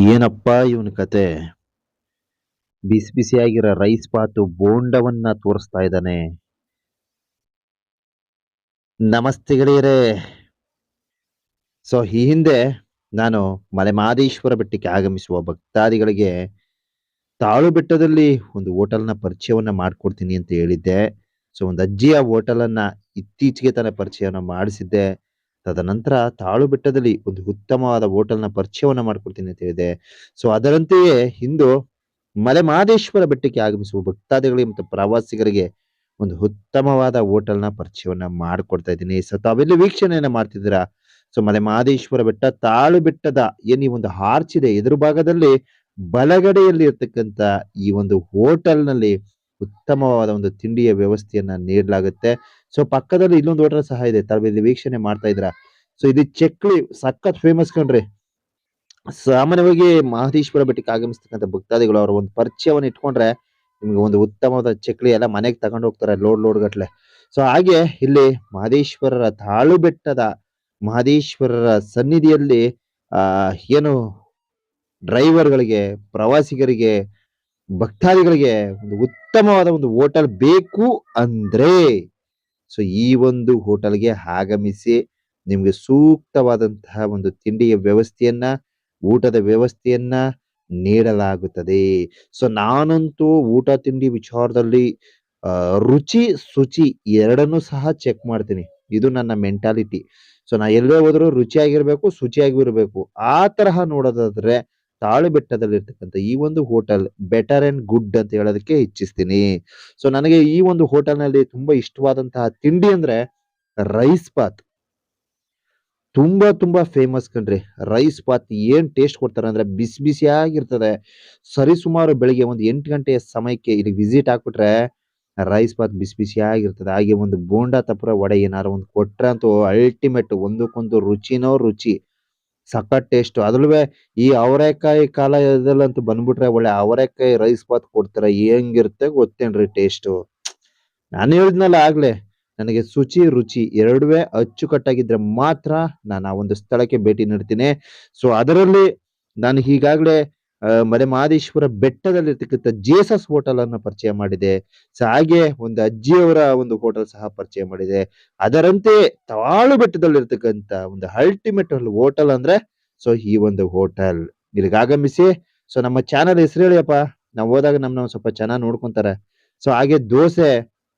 ಏನಪ್ಪ ಇವನ ಕತೆ? ಬಿಸಿ ಬಿಸಿಯಾಗಿರೋ ರೈಸ್ ಪಾತು ಬೋಂಡವನ್ನ ತೋರಿಸ್ತಾ ಇದ್ದಾನೆ. ನಮಸ್ತೆ ಗೆಳೆಯರೇ. ಸೊ ಈ ಹಿಂದೆ ನಾನು ಮಲೆಮಾದೇಶ್ವರ ಬೆಟ್ಟಕ್ಕೆ ಆಗಮಿಸುವ ಭಕ್ತಾದಿಗಳಿಗೆ ತಾಳು ಬೆಟ್ಟದಲ್ಲಿ ಒಂದು ಹೋಟೆಲ್ನ ಪರಿಚಯವನ್ನ ಮಾಡಿಕೊಡ್ತೀನಿ ಅಂತ ಹೇಳಿದ್ದೆ. ಸೊ ಒಂದು ಅಜ್ಜಿಯ ಹೋಟೆಲನ್ನ ಇತ್ತೀಚೆಗೆ ತಾನೇ ಪರಿಚಯವನ್ನು ಮಾಡಿಸಿದ್ದೆ. ತದನಂತರ ತಾಳು ಬೆಟ್ಟದಲ್ಲಿ ಒಂದು ಉತ್ತಮವಾದ ಹೋಟೆಲ್ನ ಪರಿಚಯವನ್ನ ಮಾಡ್ಕೊಡ್ತೀನಿ ಅಂತ ಹೇಳಿದೆ. ಸೊ ಅದರಂತೆಯೇ ಇಂದು ಮಲೆಮಹದೇಶ್ವರ ಬೆಟ್ಟಕ್ಕೆ ಆಗಮಿಸುವ ಭಕ್ತಾದಿಗಳಿಗೆ ಮತ್ತು ಪ್ರವಾಸಿಗರಿಗೆ ಒಂದು ಉತ್ತಮವಾದ ಹೋಟೆಲ್ನ ಪರಿಚಯವನ್ನ ಮಾಡಿಕೊಡ್ತಾ ಇದ್ದೀನಿ. ಸೊ ತಾವೆಲ್ಲ ವೀಕ್ಷಣೆಯನ್ನ ಮಾಡ್ತಿದ್ದೀರಾ? ಸೊ ಮಲೆಮಹದೇಶ್ವರ ಬೆಟ್ಟ, ತಾಳು ಬೆಟ್ಟದ ಏನ್ ಒಂದು ಆರ್ಚ್ ಇದೆ ಎದುರು ಭಾಗದಲ್ಲಿ ಬಲಗಡೆಯಲ್ಲಿ ಇರ್ತಕ್ಕಂತ ಈ ಒಂದು ಹೋಟೆಲ್ನಲ್ಲಿ ಉತ್ತಮವಾದ ಒಂದು ತಿಂಡಿಯ ವ್ಯವಸ್ಥೆಯನ್ನ ನೀಡಲಾಗುತ್ತೆ. ಸೊ ಪಕ್ಕದಲ್ಲಿ ಇಲ್ಲೊಂದು ಹೋಟೆಲ್ ಸಹ ಇದೆ. ತರಬೇತಿ ವೀಕ್ಷಣೆ ಮಾಡ್ತಾ ಇದ್ರ ಸೊ ಇದು ಚಕ್ಲಿ, ಸಖತ್ ಫೇಮಸ್ ಕಣ್ರಿ. ಸಾಮಾನ್ಯವಾಗಿ ಮಹದೇಶ್ವರ ಬೆಟ್ಟಕ್ಕೆ ಆಗಮಿಸ್ತಕ್ಕಂಥ ಭಕ್ತಾದಿಗಳು ಅವರ ಒಂದು ಪರಿಚಯವನ್ನು ಇಟ್ಕೊಂಡ್ರೆ ನಿಮ್ಗೆ ಒಂದು ಉತ್ತಮವಾದ ಚಕ್ಲಿ ಎಲ್ಲ ಮನೆಗೆ ತಗೊಂಡು ಹೋಗ್ತಾರೆ ಲೋಡ್ ಲೋಡ್ ಗಟ್ಲೆ. ಸೊ ಹಾಗೆ ಇಲ್ಲಿ ಮಹದೇಶ್ವರರ ತಾಳು ಬೆಟ್ಟದ ಮಹದೇಶ್ವರರ ಸನ್ನಿಧಿಯಲ್ಲಿ, ಆ, ಏನು ಡ್ರೈವರ್ಗಳಿಗೆ ಪ್ರವಾಸಿಗರಿಗೆ ಭಕ್ತಾದಿಗಳಿಗೆ ಒಂದು ಉತ್ತಮವಾದ ಒಂದು ಹೋಟೆಲ್ ಬೇಕು ಅಂದ್ರೆ. ಸೊ ಈ ಒಂದು ಹೋಟೆಲ್ಗೆ ಆಗಮಿಸಿ ನಿಮಗೆ ಸೂಕ್ತವಾದಂತಹ ಒಂದು ತಿಂಡಿಯ ವ್ಯವಸ್ಥೆಯನ್ನ, ಊಟದ ವ್ಯವಸ್ಥೆಯನ್ನ ನೀಡಲಾಗುತ್ತದೆ. ಸೊ ನಾನಂತೂ ಊಟ, ತಿಂಡಿ ವಿಚಾರದಲ್ಲಿ ರುಚಿ, ಶುಚಿ ಎರಡನ್ನೂ ಸಹ ಚೆಕ್ ಮಾಡ್ತೀನಿ. ಇದು ನನ್ನ ಮೆಂಟಾಲಿಟಿ ಸೊ ನಾ ಎಲ್ಲೇ ಹೋದ್ರು ರುಚಿಯಾಗಿರ್ಬೇಕು, ಶುಚಿಯಾಗಿರ್ಬೇಕು. ಆ ತರಹ ನೋಡೋದಾದ್ರೆ ತಾಳು ಬೆಟ್ಟದಲ್ಲಿರ್ತಕ್ಕಂಥ ಈ ಒಂದು ಹೋಟೆಲ್ ಬೆಟರ್ ಅಂಡ್ ಗುಡ್ ಅಂತ ಹೇಳೋದಕ್ಕೆ ಇಚ್ಛಿಸ್ತೀನಿ. ಸೊ ನನಗೆ ಈ ಒಂದು ಹೋಟೆಲ್ನಲ್ಲಿ ತುಂಬಾ ಇಷ್ಟವಾದಂತಹ ತಿಂಡಿ ಅಂದ್ರೆ ರೈಸ್ ಬಾತ್ ತುಂಬಾ ತುಂಬಾ ಫೇಮಸ್ ಕಣ್ರಿ. ರೈಸ್ ಬಾತ್ ಏನ್ ಟೇಸ್ಟ್ ಕೊಡ್ತಾರೆ ಅಂದ್ರೆ ಬಿಸಿ ಬಿಸಿಯಾಗಿರ್ತದೆ. ಸರಿ ಸುಮಾರು ಬೆಳಿಗ್ಗೆ ಒಂದು ಎಂಟು ಗಂಟೆಯ ಸಮಯಕ್ಕೆ ಇಲ್ಲಿ ವಿಸಿಟ್ ಹಾಕ್ಬಿಟ್ರೆ ರೈಸ್ ಬಾತ್ ಬಿಸಿ ಬಿಸಿಯಾಗಿರ್ತದೆ. ಹಾಗೆ ಒಂದು ಬೋಂಡಾ ತಪ್ಪರ ವಡೆ ಏನಾರು ಒಂದು ಕೊಟ್ರೆ ಅಂತೂ ಅಲ್ಟಿಮೇಟ್ ಒಂದಕ್ಕೊಂದು ರುಚಿನೋ ರುಚಿ. ಸಖತ್ ಟೇಸ್ಟ್ ಅದ್ರಲ್ಲೂ ಈ ಅವರೆಕಾಯಿ ಕಾಲದಲ್ಲಂತೂ ಬಂದ್ಬಿಟ್ರೆ ಒಳ್ಳೆ ಅವರೆಕಾಯಿ ರೈಸ್ ಬಾತ್ ಕೊಡ್ತಾರ, ಹೆಂಗಿರುತ್ತೆ ಗೊತ್ತೇನ್ರಿ ಟೇಸ್ಟ್ ನಾನು ಹೇಳಿದ್ನಲ್ಲ ಆಗ್ಲೇ, ನನಗೆ ಶುಚಿ ರುಚಿ ಎರಡುವೇ ಅಚ್ಚುಕಟ್ಟಾಗಿದ್ರೆ ಮಾತ್ರ ನಾನು ಆ ಒಂದು ಸ್ಥಳಕ್ಕೆ ಭೇಟಿ ನೀಡ್ತೀನಿ. ಸೊ ಅದರಲ್ಲಿ ನಾನು ಈಗಾಗಲೇ ಮಲೆ ಬೆಟ್ಟದಲ್ಲಿ ಬೆಟ್ಟದಲ್ಲಿರ್ತಕ್ಕಂಥ ಜೇಸಸ್ ಹೋಟೆಲ್ ಅನ್ನು ಪರಿಚಯ ಮಾಡಿದೆ. ಸೊ, ಹಾಗೆ ಒಂದು ಅಜ್ಜಿಯವರ ಒಂದು ಹೋಟೆಲ್ ಸಹ ಪರಿಚಯ ಮಾಡಿದೆ. ಅದರಂತೆ ತಾಳು ಬೆಟ್ಟದಲ್ಲಿರ್ತಕ್ಕಂಥ ಒಂದು ಅಲ್ಟಿಮೇಟ್ ಹೋಟೆಲ್ ಅಂದ್ರೆ, ಸೊ, ಈ ಒಂದು ಹೋಟೆಲ್. ಇಲ್ಲಿಗೆ ಆಗಮಿಸಿ, ಸೊ, ನಮ್ಮ ಚಾನಲ್ ಹೆಸರು ಹೇಳಿಯಪ್ಪ. ನಾವು ಹೋದಾಗ ನಮ್ಮನ್ನ ಸ್ವಲ್ಪ ಚೆನ್ನಾಗಿ ನೋಡ್ಕೊಂತಾರೆ. ಸೊ, ಹಾಗೆ ದೋಸೆ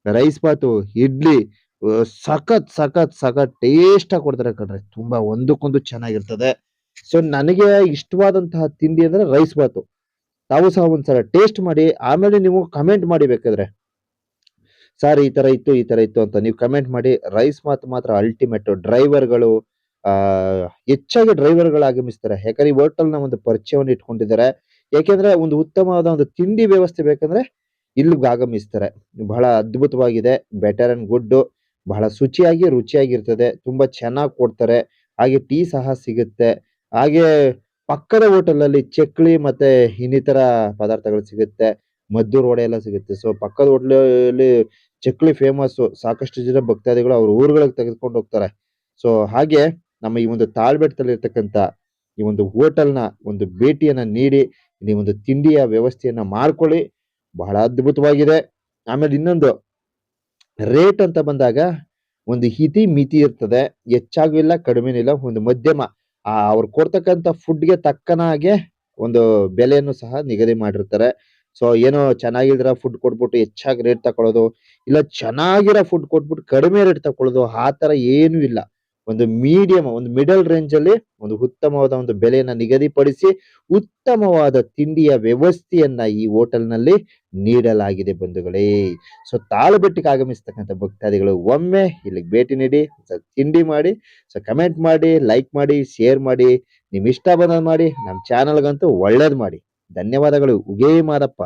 ರೈಸ್ ಬಾತು, ಇಡ್ಲಿ ಸಖತ್ ಸಖತ್ ಸಖತ್ ಟೇಸ್ಟ್ ಆಗಿ ಕೊಡ್ತಾರೆ ಕಣ್ರಿ. ತುಂಬಾ ಒಂದಕ್ಕೊಂದು ಚೆನ್ನಾಗಿರ್ತದೆ. ಸೊ ನನಗೆ ಇಷ್ಟವಾದಂತಹ ತಿಂಡಿ ಅಂದ್ರೆ ರೈಸ್ ಬಾತು. ತಾವು ಸಹ ಒಂದ್ಸಲ ಟೇಸ್ಟ್ ಮಾಡಿ, ಆಮೇಲೆ ನೀವು ಕಮೆಂಟ್ ಮಾಡಿ ಬೇಕಾದ್ರೆ. ಸರ್ ಈ ತರ ಇತ್ತು, ಈ ತರ ಇತ್ತು ಅಂತ ನೀವು ಕಮೆಂಟ್ ಮಾಡಿ ರೈಸ್ ಮಾತು ಮಾತ್ರ ಅಲ್ಟಿಮೇಟ್ ಡ್ರೈವರ್ಗಳು ಆ, ಹೆಚ್ಚಾಗಿ ಡ್ರೈವರ್ಗಳು ಆಗಮಿಸ್ತಾರೆ ಯಾಕಂದ್ರೆ ಈ ಹೋಟೆಲ್ನ ಒಂದು ಪರಿಚಯವನ್ನು ಇಟ್ಕೊಂಡಿದ್ದಾರೆ. ಯಾಕೆಂದ್ರೆ ಒಂದು ಉತ್ತಮವಾದ ಒಂದು ತಿಂಡಿ ವ್ಯವಸ್ಥೆ ಬೇಕಂದ್ರೆ ಇಲ್ಲಿಗೆ ಆಗಮಿಸ್ತಾರೆ ಬಹಳ ಅದ್ಭುತವಾಗಿದೆ ಬೆಟರ್ ಅಂಡ್ ಗುಡ್ ಬಹಳ ಶುಚಿಯಾಗಿ ರುಚಿಯಾಗಿರ್ತದೆ ತುಂಬಾ ಚೆನ್ನಾಗಿ ಕೊಡ್ತಾರೆ, ಹಾಗೆ ಟೀ ಸಹ ಸಿಗುತ್ತೆ. ಹಾಗೆ ಪಕ್ಕದ ಹೋಟೆಲ್ ಅಲ್ಲಿ ಚಕ್ಲಿ ಮತ್ತೆ ಇನ್ನಿತರ ಪದಾರ್ಥಗಳು ಸಿಗುತ್ತೆ. ಮದ್ದೂರ್ ವಡೆ ಎಲ್ಲ ಸಿಗುತ್ತೆ. ಸೊ ಪಕ್ಕದ ಹೋಟ್ಲಲ್ಲಿ ಚಕ್ಲಿ ಫೇಮಸ್ ಸಾಕಷ್ಟು ಜನ ಭಕ್ತಾದಿಗಳು ಅವ್ರ ಊರುಗಳಿಗೆ ತೆಗೆದುಕೊಂಡು ಹೋಗ್ತಾರೆ. ಸೊ ಹಾಗೆ ನಮ್ಮ ಈ ಒಂದು ತಾಳ್ಬೆಟ್ಟದಲ್ಲಿ ಇರ್ತಕ್ಕಂಥ ಈ ಒಂದು ಹೋಟೆಲ್ನ ಒಂದು ಭೇಟಿಯನ್ನ ನೀಡಿ, ಈ ಒಂದು ತಿಂಡಿಯ ವ್ಯವಸ್ಥೆಯನ್ನ ಮಾಡ್ಕೊಳ್ಳಿ. ಬಹಳ ಅದ್ಭುತವಾಗಿದೆ. ಆಮೇಲೆ ಇನ್ನೊಂದು, ರೇಟ್ ಅಂತ ಬಂದಾಗ ಒಂದು ಹಿತಿ ಮಿತಿ ಇರ್ತದೆ. ಹೆಚ್ಚಾಗೂ ಇಲ್ಲ, ಕಡಿಮೆನೂ ಇಲ್ಲ. ಒಂದು ಮಧ್ಯಮ ಆ, ಅವ್ರು ಕೊಡ್ತಕ್ಕಂಥ ಫುಡ್ಗೆ ತಕ್ಕನ ಹಾಗೆ ಒಂದು ಬೆಲೆಯನ್ನು ಸಹ ನಿಗದಿ ಮಾಡಿರ್ತಾರೆ. ಸೊ, ಏನೋ ಚೆನ್ನಾಗಿಲ್ದಿರೋ ಫುಡ್ ಕೊಟ್ಬಿಟ್ಟು ಹೆಚ್ಚಾಗಿ ರೇಟ್ ತಕೊಳ್ಳೋದು, ಇಲ್ಲ ಚೆನ್ನಾಗಿರೋ ಫುಡ್ ಕೊಟ್ಬಿಟ್ಟು ಕಡಿಮೆ ರೇಟ್ ತಕೊಳ್ಳೋದು, ಆ ಥರ ಏನೂ ಇಲ್ಲ. ಒಂದು ಮೀಡಿಯಂ ಒಂದು ಮಿಡಲ್ ರೇಂಜ್ ಅಲ್ಲಿ ಒಂದು ಉತ್ತಮವಾದ ಒಂದು ಬೆಲೆಯನ್ನ ನಿಗದಿಪಡಿಸಿ ಉತ್ತಮವಾದ ತಿಂಡಿಯ ವ್ಯವಸ್ಥೆಯನ್ನ ಈ ಹೋಟೆಲ್ನಲ್ಲಿ ನೀಡಲಾಗಿದೆ ಬಂಧುಗಳೇ. ಸೊ ತಾಳುಬೆಟ್ಟಿಗೆ ಆಗಮಿಸ್ತಕ್ಕಂಥ ಭಕ್ತಾದಿಗಳು, ಒಮ್ಮೆ ಇಲ್ಲಿಗೆ ಭೇಟಿ ನೀಡಿ ತಿಂಡಿ ಮಾಡಿ ಸೊ ಕಮೆಂಟ್ ಮಾಡಿ ಲೈಕ್ ಮಾಡಿ ಶೇರ್ ಮಾಡಿ ನಿಮ್ ಇಷ್ಟ ಬಂದ್ ಮಾಡಿ ನಮ್ಮ ಚಾನಲ್ಗಂತೂ ಒಳ್ಳೇದು ಮಾಡಿ. ಧನ್ಯವಾದಗಳು. ಉಗೇ ಮಾದಪ್ಪ